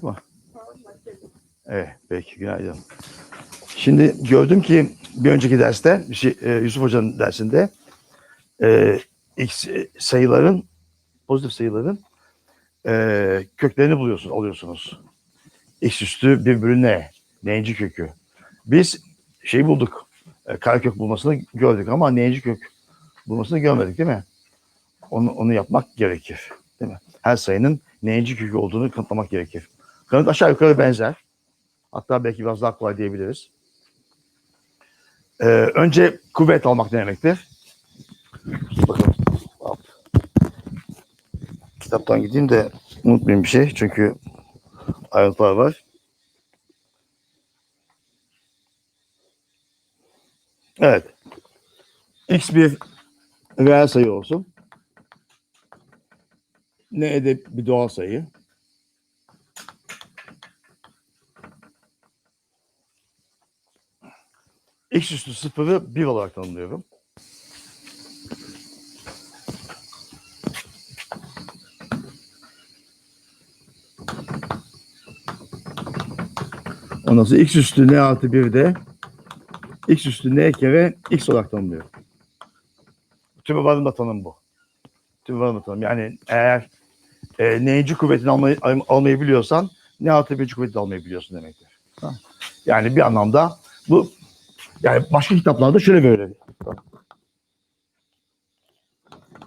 mı? Evet, peki günaydın. Şimdi gördüm ki bir önceki derste, şey, e, Yusuf Hoca'nın dersinde e, x sayıların, pozitif sayıların e, köklerini buluyorsunuz, alıyorsunuz. X üstü bir bölü ne? N'inci kökü. Biz şey bulduk, e, karekök bulmasını gördük ama n'inci kök bulmasını görmedik değil mi? Onu, onu yapmak gerekir. Değil mi? Her sayının n'inci kökü olduğunu kanıtlamak gerekir. Kanıt aşağı yukarı benzer. Hatta belki biraz daha kolay diyebiliriz. Ee, önce kuvvet almak ne demektir? Bakın. Kitaptan gideyim de unutmayayım bir şey. Çünkü ayrıntılar var. Evet. X bir reel sayı olsun. Ne de bir doğal sayı. X üstü sıfırı bir olarak tanımlıyorum. Ondan sonra x üstü n artı bir de x üstü n kere x olarak tanımlıyorum. Tüm varımda tanım bu. Tüm varımda tanım. Yani eğer e, n'inci kuvvetini almayı, almayı biliyorsan n artı birinci kuvvetini almayı biliyorsun demektir. Ha? Yani bir anlamda bu yani başka kitaplarda şöyle böyle.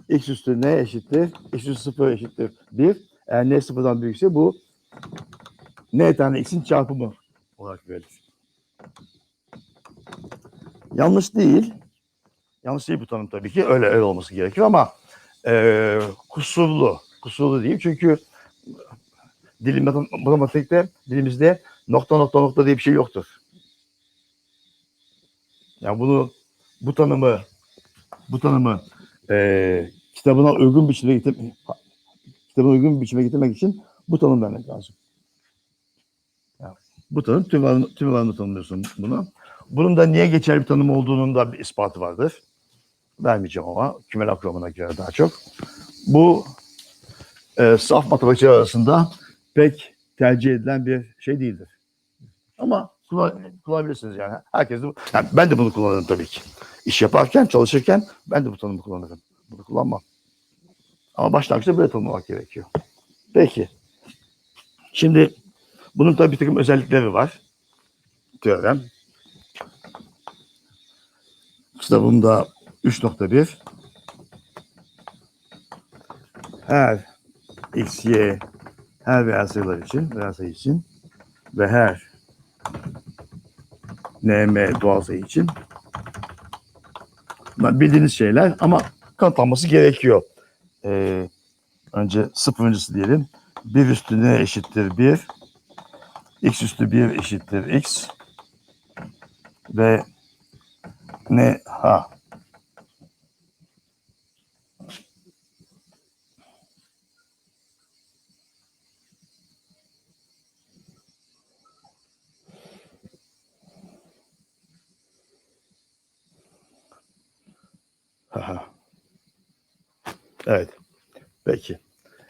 X üstü n eşittir. X üstü sıfır eşittir 1. Eğer n sıfırdan büyükse bu n tane x'in çarpımı olarak verilir. Yanlış değil. Yanlış değil bu tanım tabii ki. Öyle öyle olması gerekir ama e, kusurlu. Kusurlu değil çünkü dilim matematikte dilimizde nokta nokta nokta diye bir şey yoktur. Yani bunu bu tanımı bu tanımı e, kitabına uygun biçime getir kitabına uygun bir biçime getirmek için bu tanım vermek lazım. Yani bu tanım tüm alanı, tüm alanı tanımlıyorsun bunu. Bunun da niye geçerli bir tanım olduğunun da bir ispatı vardır. Vermeyeceğim ama kümel akramına göre daha çok. Bu e, saf matematikçiler arasında pek tercih edilen bir şey değildir. Ama kullan, kullanabilirsiniz yani. Herkes de, yani ben de bunu kullanırım tabii ki. İş yaparken, çalışırken ben de bu tanımı kullanırım. Bunu kullanmam. Ama başlangıçta böyle tanımlamak gerekiyor. Peki. Şimdi bunun tabii bir takım özellikleri var. Teorem. Kitabımda 3.1 her x, y her reel sayılar için, reel sayı için ve her NM sayı için. Bunlar bildiğiniz şeyler ama kanıtlanması gerekiyor. Ee, önce sıfırıncısı diyelim. 1 üstü n eşittir 1. x üstü 1 eşittir x. Ve ne ha Evet. Peki.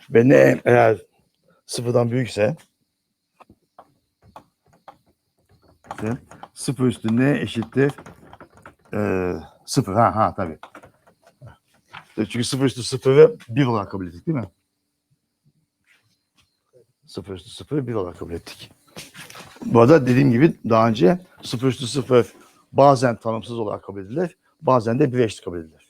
Ve ne eğer sıfırdan büyükse sıfır üstü ne eşittir ee, sıfır. Ha ha tabii. Çünkü sıfır üstü sıfırı bir olarak kabul ettik değil mi? Sıfır üstü sıfırı bir olarak kabul ettik. Bu arada dediğim gibi daha önce sıfır üstü sıfır bazen tanımsız olarak kabul edilir. Bazen de bir eşit kabul edilir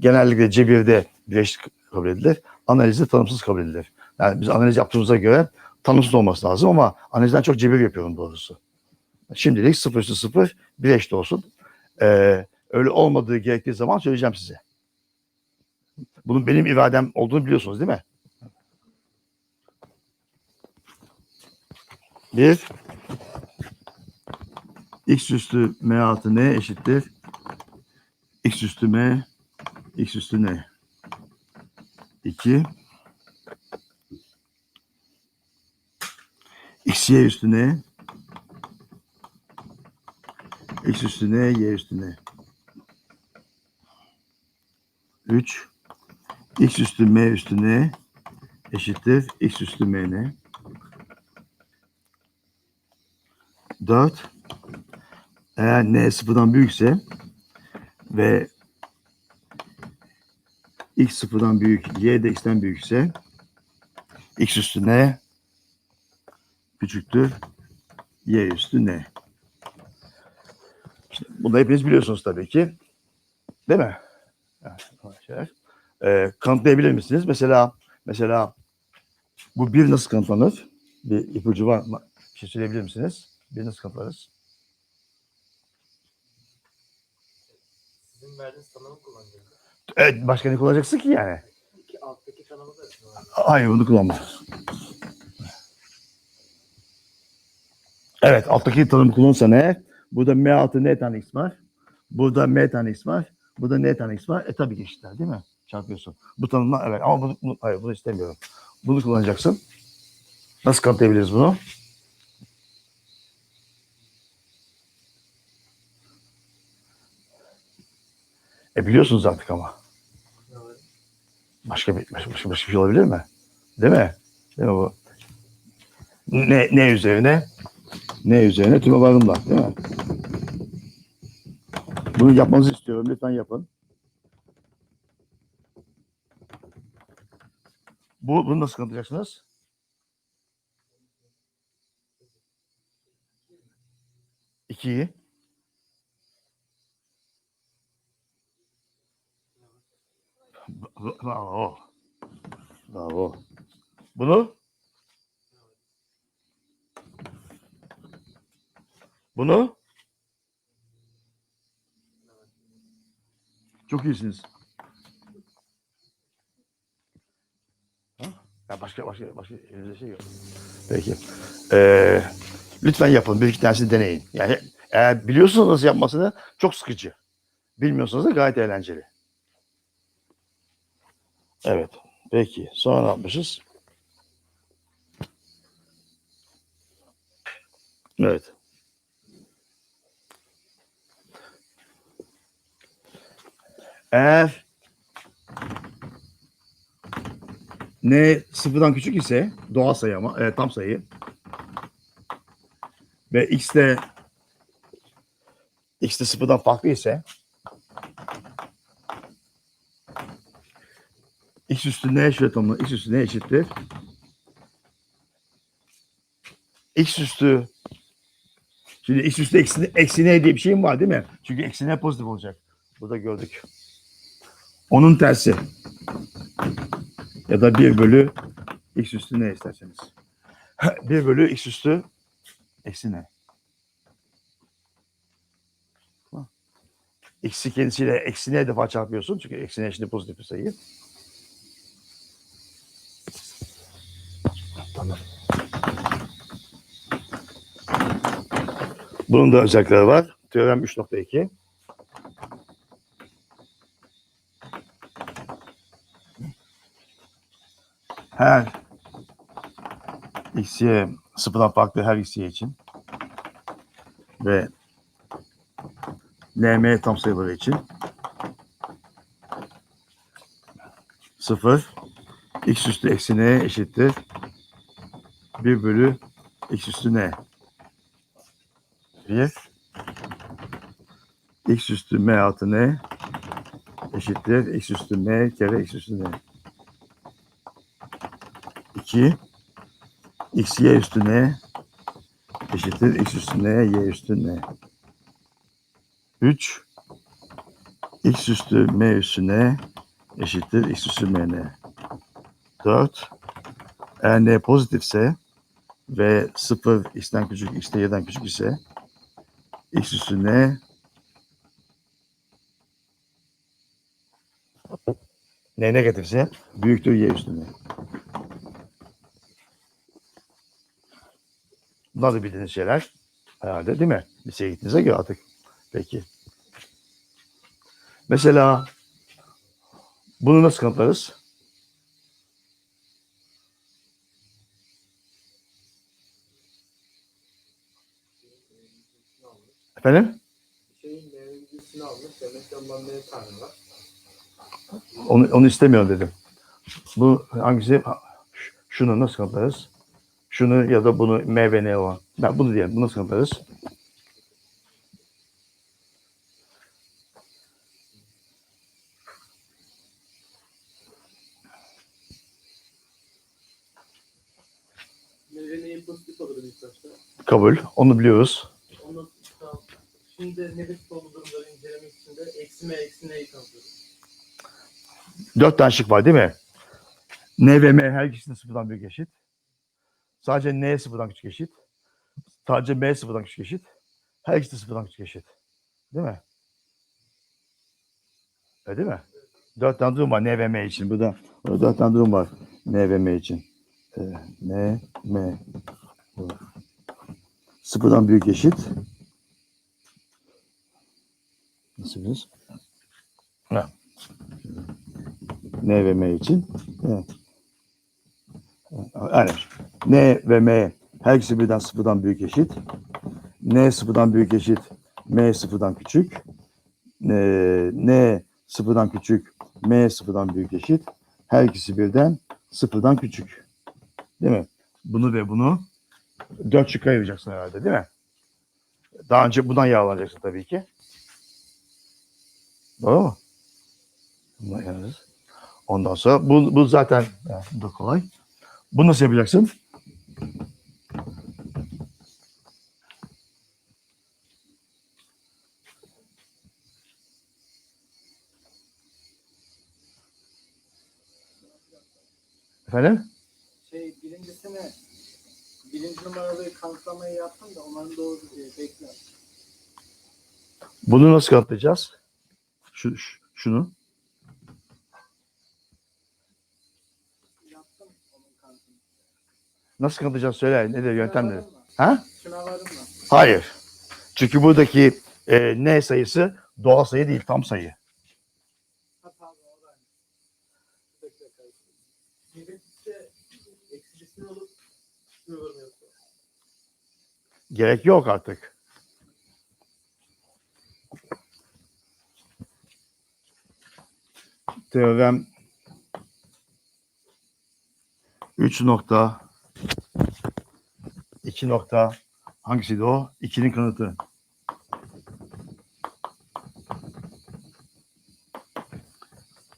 genellikle cebirde bileşik kabul edilir. Analizde tanımsız kabul edilir. Yani biz analiz yaptığımıza göre tanımsız olması lazım ama analizden çok cebir yapıyorum doğrusu. Şimdilik 0 üstü 0 bir eşit olsun. Ee, öyle olmadığı gerektiği zaman söyleyeceğim size. Bunun benim iradem olduğunu biliyorsunuz değil mi? Bir, x üstü m artı n eşittir. x üstü m x üstü ne? 2 x y üstü ne? x üstü ne? y üstü ne? 3 x üstü m üstü ne? eşittir x üstü m ne? 4 eğer n sıfırdan büyükse ve x sıfırdan büyük, y de x'ten büyükse x üstü n küçüktür y üstü n. İşte bunu hepiniz biliyorsunuz tabii ki. Değil mi? Evet. Ee, kanıtlayabilir misiniz? Mesela mesela bu bir nasıl kanıtlanır? Bir ipucu var mı? Bir şey söyleyebilir misiniz? Bir nasıl kanıtlarız? Sizin verdiğiniz tanımı kullanacağız. Evet, başka ne kullanacaksın ki yani? Hayır bunu kullanma. Evet alttaki tanımı kullanırsa ne? Burada m artı n tane x var. Burada m tane x var. Burada n tane x var. E tabii ki eşitler değil mi? Çarpıyorsun. Bu tanımla evet ama bunu, bunu- hayır bunu istemiyorum. Bunu kullanacaksın. Nasıl kanıtlayabiliriz bunu? E biliyorsunuz artık ama. Başka bir, başka, başka bir şey olabilir mi? Değil mi? Değil mi bu? Ne, ne üzerine? Ne üzerine? Tüme varımla. Değil mi? Bunu yapmanızı istiyorum. Lütfen yapın. Bu, bunu nasıl kanıtlayacaksınız? İkiyi. Bravo. Bravo. Bunu? Bunu? Çok iyisiniz. Ha? Ya başka başka başka elinizde şey yok. Peki. Ee, lütfen yapın. Bir iki tanesini deneyin. Yani eğer biliyorsanız nasıl yapmasını çok sıkıcı. Bilmiyorsanız da gayet eğlenceli. Evet. Peki. Sonra ne yapmışız? Evet. Eğer n sıfırdan küçük ise doğal sayı ama e, tam sayı ve x de x de sıfırdan farklı ise x üstü n şöyle tamamla x üstü n eşittir x üstü şimdi x üstü eksi, eksi n diye bir şeyim var değil mi? Çünkü eksi n pozitif olacak. Burada gördük. Onun tersi. Ya da 1 bölü x üstü ne isterseniz. 1 bölü x üstü eksi ne? X'i kendisiyle eksi ne defa çarpıyorsun. Çünkü eksi ne şimdi pozitif bir sayı. Bunun da özellikleri var. Teorem 3.2. her x'ye sıfırdan farklı her x'ye için ve nm tam sayıları için sıfır x üstü eksi n eşittir 1 bölü x üstü n 1 x üstü m artı n eşittir x üstü m kere x üstü n. 2 x y üstüne eşittir x üstüne y üstüne 3 x üstü m üstüne eşittir x üstü m n. 4 eğer n pozitifse ve 0 x'ten küçük x de y'den küçük ise x üstüne n negatifse büyüktür y üstüne. Bunlar da bildiğiniz şeyler herhalde değil mi? Liseye gittiğinize göre artık. Peki. Mesela bunu nasıl kanıtlarız? Efendim? Şeyin mevlisini almış. Demek ki ondan beri tanrı var. Onu, onu istemiyorum dedim. Bu hangisi? Şunu nasıl kanıtlarız? Şunu ya da bunu meyvene olan. Ben bunu diyelim. Bunu nasıl kanıtlarız? Kabul. Onu biliyoruz. Şimdi negatif olduğu durumları incelemek için de eksi M eksi N'yi tanıtıyorum. Dört tane şık var değil mi? N ve M her ikisi de sıfırdan büyük eşit. Sadece N sıfırdan küçük eşit. Sadece M sıfırdan küçük eşit. Her ikisi de sıfırdan küçük eşit. Değil mi? Öyle değil mi? Dört tane durum var N ve M için. Burada, burada dört tane durum var N ve M için. Ee, N, M. Sıfırdan büyük eşit. Nasıl biz? Ha. N ve M için. Evet. Aynen. N ve M her ikisi birden sıfırdan büyük eşit. N sıfırdan büyük eşit. M sıfırdan küçük. N, N sıfırdan küçük. M sıfırdan büyük eşit. Her ikisi birden sıfırdan küçük. Değil mi? Bunu ve bunu dört şıkka ayıracaksın herhalde değil mi? Daha önce bundan yararlanacaksın tabii ki. Doğru mu? Bundan yararlanırız. Ondan sonra bu, bu zaten yani bu da kolay. Bunu nasıl yapacaksın? Efendim? Şey birincisini birinci numaralı kanıtlamayı yaptım da onların doğru diye bekle. Bunu nasıl kanıtlayacağız? Şu, şu- şunu. Nasıl kanıtlayacağız söyle. Nedir yöntem nedir? Şuna varım mı? Ha? Hayır. Çünkü buradaki e, n sayısı doğal sayı değil, tam sayı. Ha pardon o da aynı. Bekle karıştırdım. Negatifte eksicisini alıp yorum yapıyorum. Gerek yok artık. Teorem 3 nokta 2 nokta hangisiydi o? 2'nin kanıtı.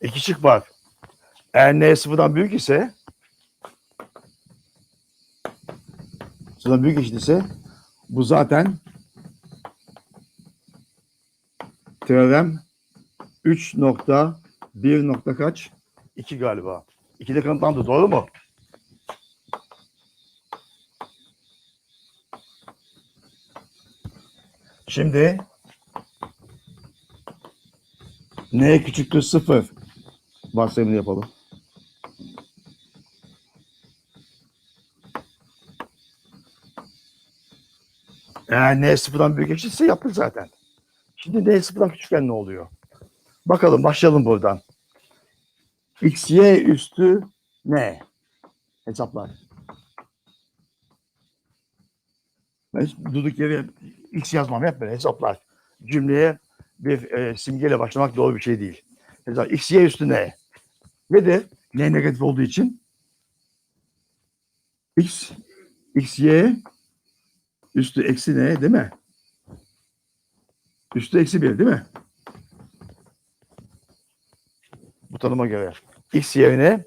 İki şık var. Eğer n sıfırdan büyük ise sıfırdan büyük eşit ise bu zaten teorem 3 nokta 1 nokta kaç? 2 galiba. 2 de kanıtlandı doğru mu? Şimdi n küçüktür 0 varsayımını yapalım. Eğer n sıfırdan büyük eşitse yaptık zaten. Şimdi n sıfırdan küçükken ne oluyor? Bakalım başlayalım buradan. x, y üstü n? Hesaplar. Ben durduk yere x yazmam hep böyle hesaplar. Cümleye bir e, simgeyle başlamak doğru bir şey değil. Mesela x, y üstü n? Nedir? n negatif olduğu için x, x, y üstü eksi ne değil mi? Üstü eksi bir değil mi? Bu tanıma göre. X yerine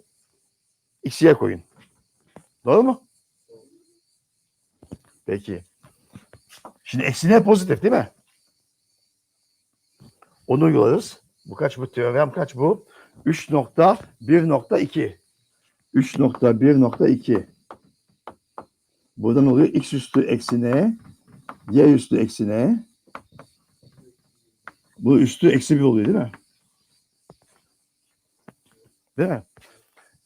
X y koyun. Doğru mu? Peki. Şimdi eksi ne pozitif değil mi? Onu uygularız. Bu kaç bu teorem kaç bu? 3.1.2 3.1.2 Buradan oluyor x üstü eksi n, y üstü eksi n. Bu üstü eksi bir oluyor değil mi? Değil mi?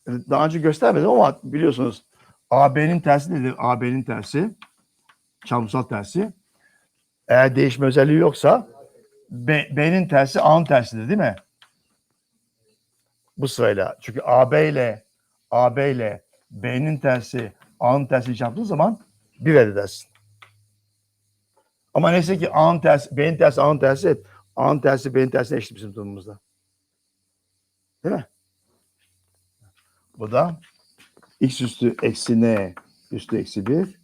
Daha önce göstermedim ama biliyorsunuz AB'nin tersi nedir? AB'nin tersi çarpımsal tersi. Eğer değişme özelliği yoksa B, B'nin tersi A'nın tersidir değil mi? Bu sırayla. Çünkü AB ile AB ile B'nin tersi A'nın tersini çarptığın zaman bir elde edersin. Ama neyse ki A'nın tersi, B'nin tersi A'nın tersi A'nın tersi B'nin tersine eşit bizim durumumuzda. Değil mi? Bu da x üstü eksi n üstü eksi 1,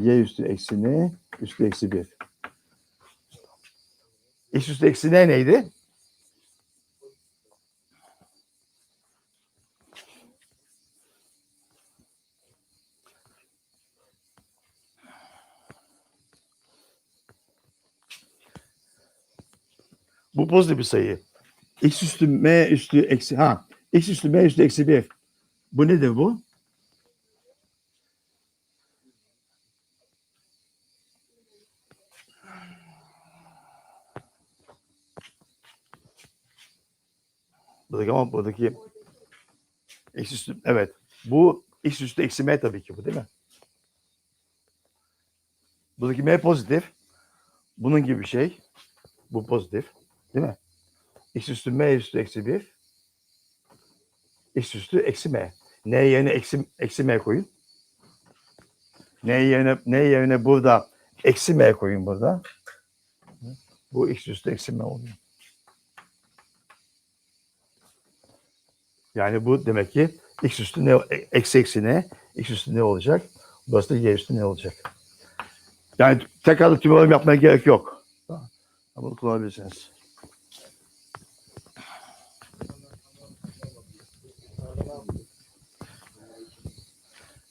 y üstü eksi n üstü eksi 1. x üstü eksi n neydi? Bu pozitif bir sayı. X üstü m üstü eksi ha. X üstü m üstü eksi 1 bu nedir bu? Buradaki ama buradaki x üstü evet. Bu x üstü eksi m tabii ki bu değil mi? Buradaki m pozitif. Bunun gibi bir şey. Bu pozitif. Değil mi? x üstü m üstü eksi 1. x üstü eksi m. n yerine eksi, eksi m koyun. n yerine, n yerine burada eksi m koyun burada. Bu x üstü eksi m oluyor. Yani bu demek ki x üstü ne eksi eksi ne? x üstü ne olacak? Burası da y üstü ne olacak? Yani tekrarlı tümörüm yapmaya gerek yok. Bunu kullanabilirsiniz.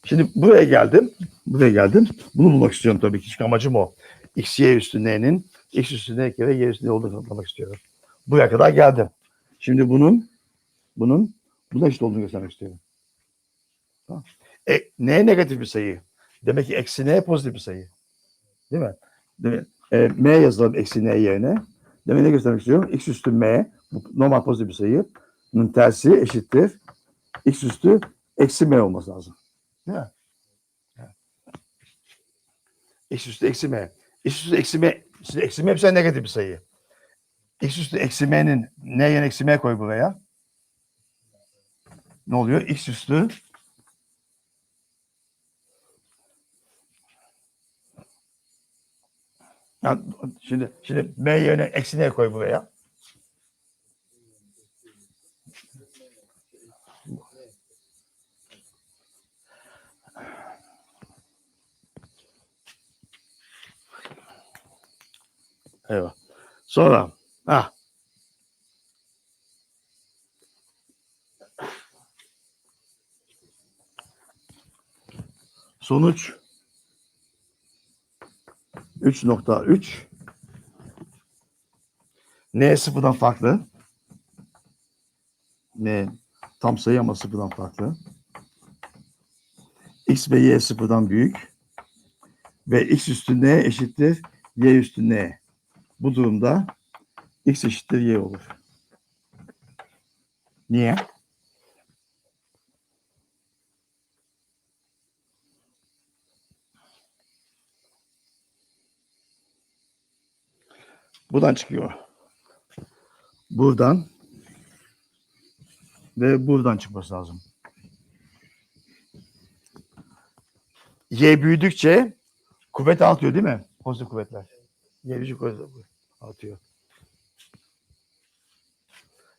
Şimdi buraya geldim. Buraya geldim. Bunu bulmak istiyorum tabii ki. Çünkü amacım o. X, Y üstü N'nin X üstü N kere Y üstü ne olduğunu kanıtlamak istiyorum. Buraya kadar geldim. Şimdi bunun bunun buna eşit olduğunu göstermek istiyorum. Tamam. E, N negatif bir sayı. Demek ki eksi N pozitif bir sayı. Değil mi? Değil mi? E, M yazalım eksi N yerine. Demek ne göstermek istiyorum? X üstü M bu normal pozitif bir sayının tersi eşittir. X üstü eksi M olması lazım. Değil mi? X üstü eksi M. X üstü eksi M. Şimdi eksi M hepsi negatif bir sayı. X üstü eksi M'nin N yerine eksi M koy buraya. Ne oluyor? X üstü Ya, şimdi şimdi M yerine eksi koy buraya. Eyvah. Sonra ha sonuç 3.3 N sıfırdan farklı. N tam sayı ama sıfırdan farklı. X ve Y sıfırdan büyük. Ve X üstü N eşittir Y üstü N. Bu durumda X eşittir Y olur. Niye? Buradan çıkıyor. Buradan ve buradan çıkması lazım. Y büyüdükçe kuvvet artıyor değil mi? Pozitif kuvvetler. Y büyüdükçe kuvvet artıyor.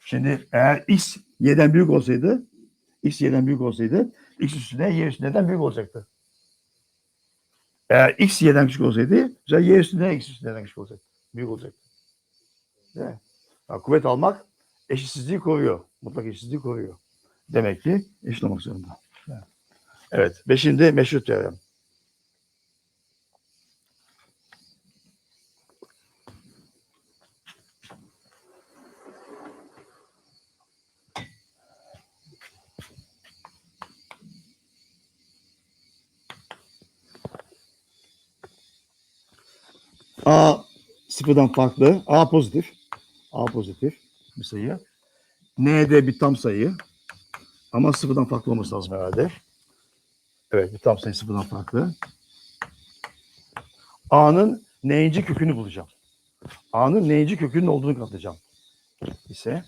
Şimdi eğer X Y'den büyük olsaydı X Y'den büyük olsaydı X üstüne Y üstünden büyük olacaktı. Eğer X Y'den küçük olsaydı Y üstüne X üstünden küçük olacaktı. Büyük olacaktı. Değil mi? Ya, kuvvet almak eşitsizliği koruyor. Mutlak eşitsizliği koruyor. Demek ki eşit olmak zorunda. Evet. Beşinde meşrut teorem. A sıfırdan farklı. A pozitif. A pozitif bir sayı. N de bir tam sayı. Ama sıfırdan farklı olması lazım herhalde. Evet bir tam sayı sıfırdan farklı. A'nın n'inci kökünü bulacağım. A'nın n'inci kökünün olduğunu katlayacağım. ise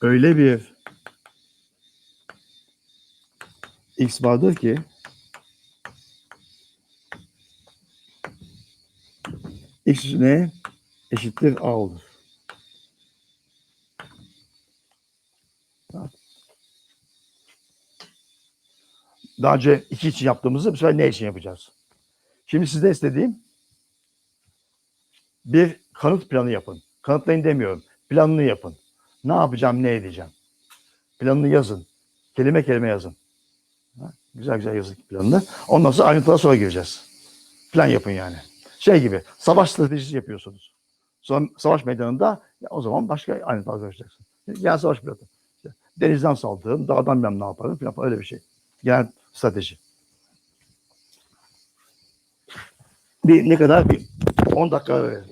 öyle bir x vardır ki x üstüne eşittir a olur. Daha önce iki için yaptığımızı bu sefer ne için yapacağız? Şimdi sizde istediğim bir kanıt planı yapın. Kanıtlayın demiyorum. Planını yapın. Ne yapacağım, ne edeceğim? Planını yazın. Kelime kelime yazın. Güzel güzel yazın planını. Ondan sonra ayrıntılara sonra gireceğiz. Plan yapın yani. Şey gibi, savaş stratejisi yapıyorsunuz. Sonra savaş meydanında ya o zaman başka aynı tarzda yaşayacaksın. Genel savaş pilotu. İşte denizden saldırırım, dağdan ben ne yaparım falan öyle bir şey. Genel strateji. Bir ne kadar? Bir 10 dakika